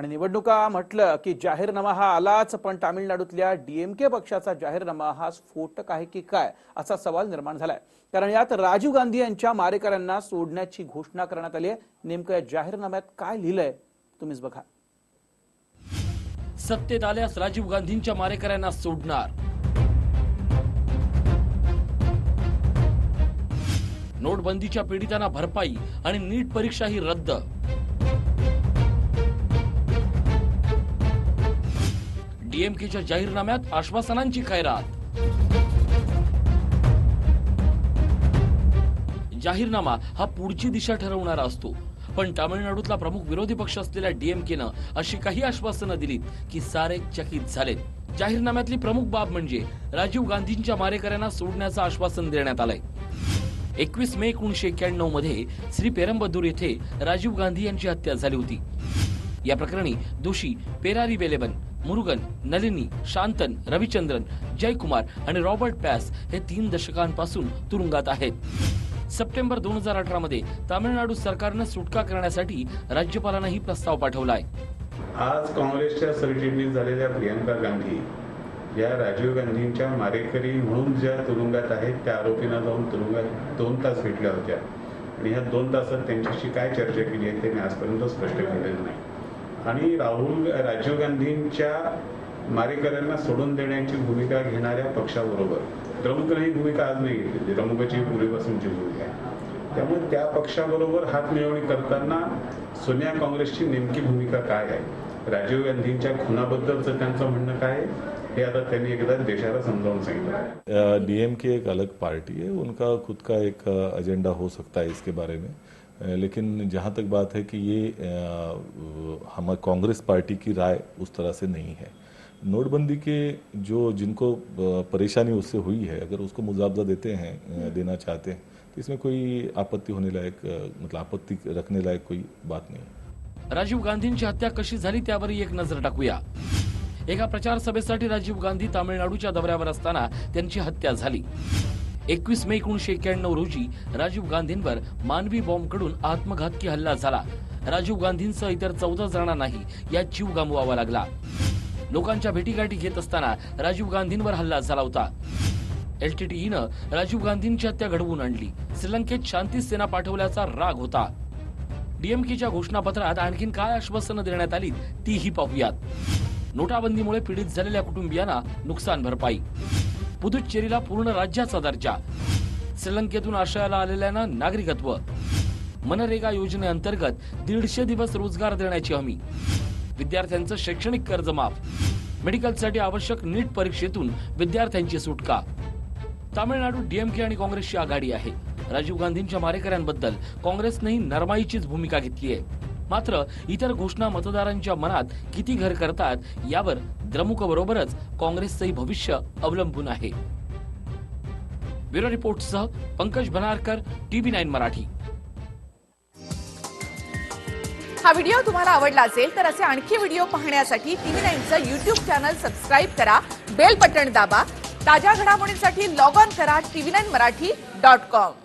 आणि निवडणुका म्हटलं की जाहीरनामा हा आलाच पण तामिळनाडूतल्या डीएमके पक्षाचा जाहीरनामा हा स्फोटक आहे की काय असा सवाल निर्माण झालाय. कारण यात राजीव गांधी यांच्या मारेकऱ्यांना सोडण्याची घोषणा करण्यात आली आहे. नेमकं या जाहीरनाम्यात काय लिहिलंय तुम्हीच बघा. सत्तेत आल्यास राजीव गांधींच्या मारेकऱ्यांना सोडणार. नोटबंदीच्या पीडितांना भरपाई आणि नीट परीक्षाही रद्द. डीएमकेच्या जाहीरनाम्यात आश्वासनांची खैरात. जाहीरनामा हा पुढची दिशा ठरवणारा असतो. पण तामिळनाडूतला प्रमुख विरोधी पक्ष असलेल्या डीएमकेनं अशी काही आश्वासनं दिलीत की सारे चकित झालेत. जाहीरनाम्यातली प्रमुख बाब म्हणजे राजीव गांधींच्या मारेकऱ्यांना सोडण्याचं आश्वासन देण्यात आलंय. एकवीस मे एकोणीशे एक्क्याण्णवमध्ये श्री पेरंबदूर येथे राजीव गांधी यांची हत्या झाली होती. या प्रकरणी दोषी पेरारी वेलेबन मुरुगन नलिनी शांतन रविचंद्रन जयकुमार आणि रॉबर्ट पॅस हे तीन दशकांपासून तुरुंगात आहेत. सप्टेंबर दोन हजार अठरा मध्ये तामिळनाडू सरकारनं सुटका करण्यासाठी राज्यपालांना ही प्रस्ताव पाठवलाय. आज काँग्रेसच्या सरचिटणीस झालेल्या प्रियंका गांधी या राजीव गांधींच्या मारेकरी म्हणून ज्या तुरुंगात आहेत त्या आरोपींना जाऊन तुरुंगात दोन तास भेटल्या होत्या. आणि ह्या दोन तासात त्यांच्याशी काय चर्चा केली आहे ते मी आजपर्यंत स्पष्ट केलेलं नाही. आणि राहुल राजीव गांधींच्या मारेकऱ्यांना सोडून देण्याची भूमिका घेणाऱ्या पक्षाबरोबर. द्रमुकने ही भूमिका आज नाही घेतली द्रमुकची पूर्वीपासूनची भूमिका आहे. त्यामुळे त्या पक्षाबरोबर हात मिळवणी करताना सोनिया काँग्रेसची नेमकी भूमिका काय आहे? राजीव गांधींच्या खुनाबद्दलचं त्यांचं म्हणणं काय आहे? हे आता त्यांनी एकदा देशाला समजावून सांगितलं. डीएमके एक अलग पार्टी है उनका खुद का एक एजेंडा हो सकता है इसके बारे में? लेकिन जहाँ तक बात है कि ये हमारे कांग्रेस पार्टी की राय उस तरह से नहीं है। नोटबंदी के जो जिनको परेशानी उससे हुई है अगर उसको मुआवजा देते हैं देना चाहते हैं तो इसमें कोई आपत्ति होने लायक मतलब आपत्ति रखने लायक कोई बात नहीं है। राजीव गांधींची हत्या कशी झाली त्यावरही एक नज़र टाकूया। एका प्रचार सभेसाठी राजीव गांधी तामिळनाडूच्या दौऱ्यावर असताना त्यांची हत्या झाली. एकवीस मे एकोणीशे एक्क्याण्णव रोजी राजीव गांधींवर मानवी बॉम्बकडून आत्मघातकी हल्ला झाला. राजीव गांधींसह इतर चौदा जणांनाही यात जीव गमवावा लागला. लोकांच्या भेटीगाठी घेत असताना राजीव गांधींवर हल्ला झाला होता. एलटीटीईनं राजीव गांधींची हत्या घडवून आणली. श्रीलंकेत शांती सेना पाठवल्याचा राग होता. डीएमकेच्या घोषणापत्रात आणखीन काय आश्वासनं देण्यात आली तीही पाहूयात. नोटाबंदीमुळे पीडित झालेल्या कुटुंबियांना नुकसान भरपाई. पुदुच्चेरीला पूर्ण राज्याचा दर्जा. श्रीलंकेतून आशयाला आलेल्यांना नागरिकत्व. मनरेगा योजनेअंतर्गत दीडशे दिवस रोजगार देण्याची हमी. विद्यार्थ्यांचं शैक्षणिक कर्ज माफ. मेडिकलसाठी आवश्यक नीट परीक्षेतून विद्यार्थ्यांची सुटका. तामिळनाडू डीएमके आणि काँग्रेसची आघाडी आहे. राजीव गांधींच्या मारेकऱ्यांबद्दल काँग्रेसनेही नरमाईचीच भूमिका घेतली आहे मात्र इतर घोषणा मतदारांच्या मनात किती घर करतात यावर द्रमुकबरोबरच काँग्रेसचंही भविष्य अवलंबून आहे. ब्युरो रिपोर्टसह पंकज बनारकर टीव्ही नाईन मराठी. हा व्हिडिओ तुम्हाला आवडला असेल तर असे आणखी व्हिडिओ पाहण्यासाठी टीव्ही नाईनचं युट्यूब चॅनल सबस्क्राईब करा बेल बटन दाबा ताज्या घडामोडींसाठी लॉग ऑन करा TV nine Marathi dot com.